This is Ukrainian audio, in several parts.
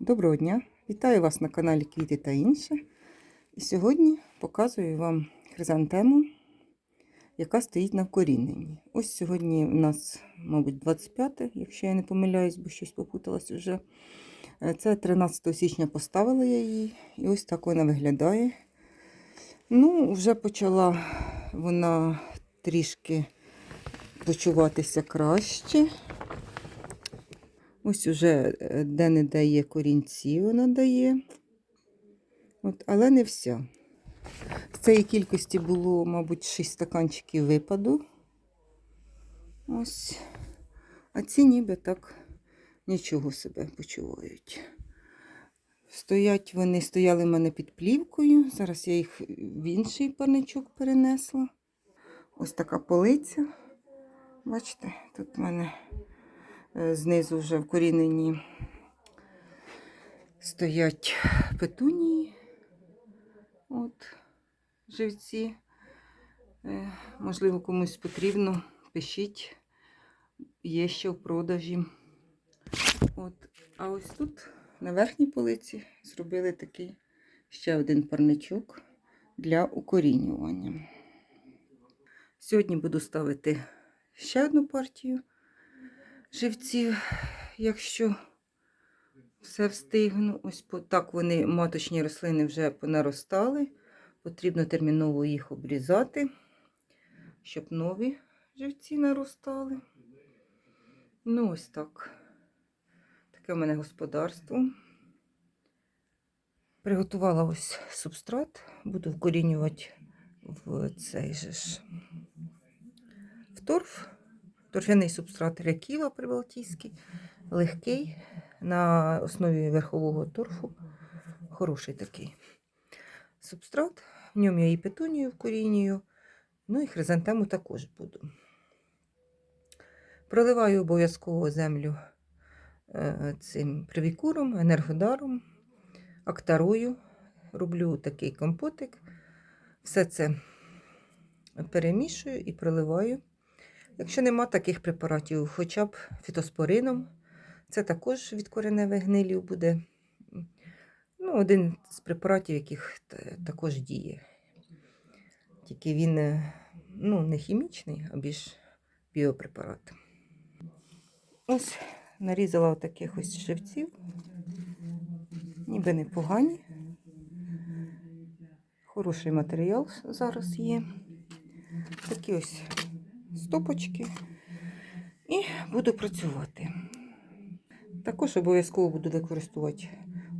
Доброго дня! Вітаю вас на каналі Квіти та інше. І сьогодні показую вам хризантему, яка стоїть на вкоріненні. Ось сьогодні у нас, мабуть, 25, якщо я не помиляюсь, бо щось попуталось вже. Е, Це 13 січня поставила я її, і ось так вона виглядає. Ну, вже почала вона трішки почуватися краще. Ось уже е, де-не-де є корінці, вона дає. От, але не вся. З цієї кількості було, мабуть, 6 стаканчиків випаду. Ось. А ці ніби так нічого себе почувають. Стоять вони, стояли в мене під плівкою. Зараз я їх в інший парничок перенесла. Ось така полиця. Бачите, тут в мене знизу вже вкорінені стоять петунії. От, живці. Е, Можливо, комусь потрібно, пишіть. Є ще в продажі. От. А ось тут на верхній полиці зробили такий ще один парничок для укорінювання. Сьогодні буду ставити ще одну партію живців, якщо все встигну. Ось так вони, маточні рослини, вже понаростали. Потрібно терміново їх обрізати, щоб нові живці наростали. Ну, ось так. Таке в мене господарство. Приготувала ось субстрат, буду вкорінювати в цей же ж в торф. Торфяний субстрат ряківа прибалтійський, легкий, на основі верхового торфу. Хороший такий субстрат. В ньому я і петунію вкорінюю, ну і хризантему також буду. Проливаю обов'язково землю е, цим привікуром, енергодаром, актарою. Роблю такий компотик. Все це перемішую і проливаю. Якщо нема таких препаратів, хоча б фітоспорином, це також від кореневих гнилів буде. Ну, один з препаратів, яких також діє. Тільки він е, ну, не хімічний, а більш біопрепарат. Ось нарізала таких ось живців. Ніби непогані. Хороший матеріал зараз є. Такі ось стопочки. І буду працювати. Також обов'язково буду використовувати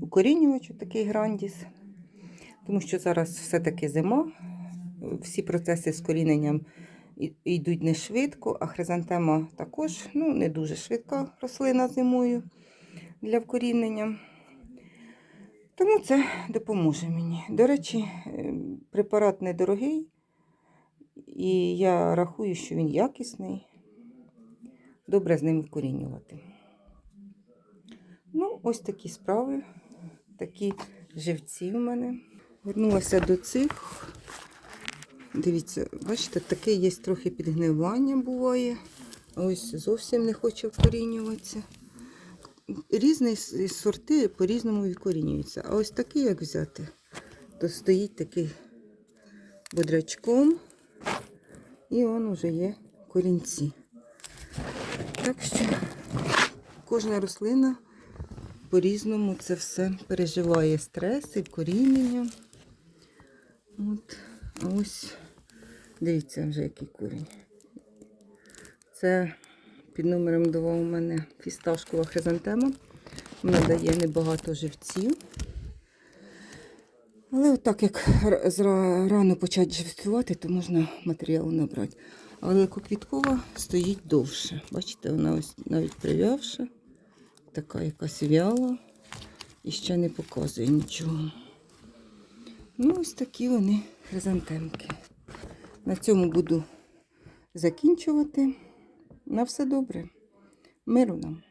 укорінювач, такий грандіс, тому що зараз все-таки зима, всі процеси з коріненням йдуть не швидко, а хризантема також ну, не дуже швидка рослина зимою для вкорінення. Тому це допоможе мені. До речі, е, препарат недорогий, і я рахую, що він якісний. Добре з ним вкорінювати. Ну, ось такі справи, такі живці в мене. Вернулася до цих. Дивіться, бачите, таке є трохи підгнивання буває. Ось зовсім не хоче вкорінюватися. Різні сорти по-різному викорінюються. А ось такий, як взяти, то стоїть такий бодрячком, і он уже є корінці. Так що кожна рослина по-різному це все переживає стрес і вкорінення. От, а ось дивіться вже який корінь. Це під номером 2 у мене фісташкова хризантема. Вона дає небагато живців. Але отак, як рано почати живцювати, то можна матеріалу набрати. А великоквіткова стоїть довше. Бачите, вона ось навіть прив'явша, така якась вяла і ще не показує нічого. Ну, ось такі вони хризантемки. На цьому буду закінчувати. На все добре. Миру нам.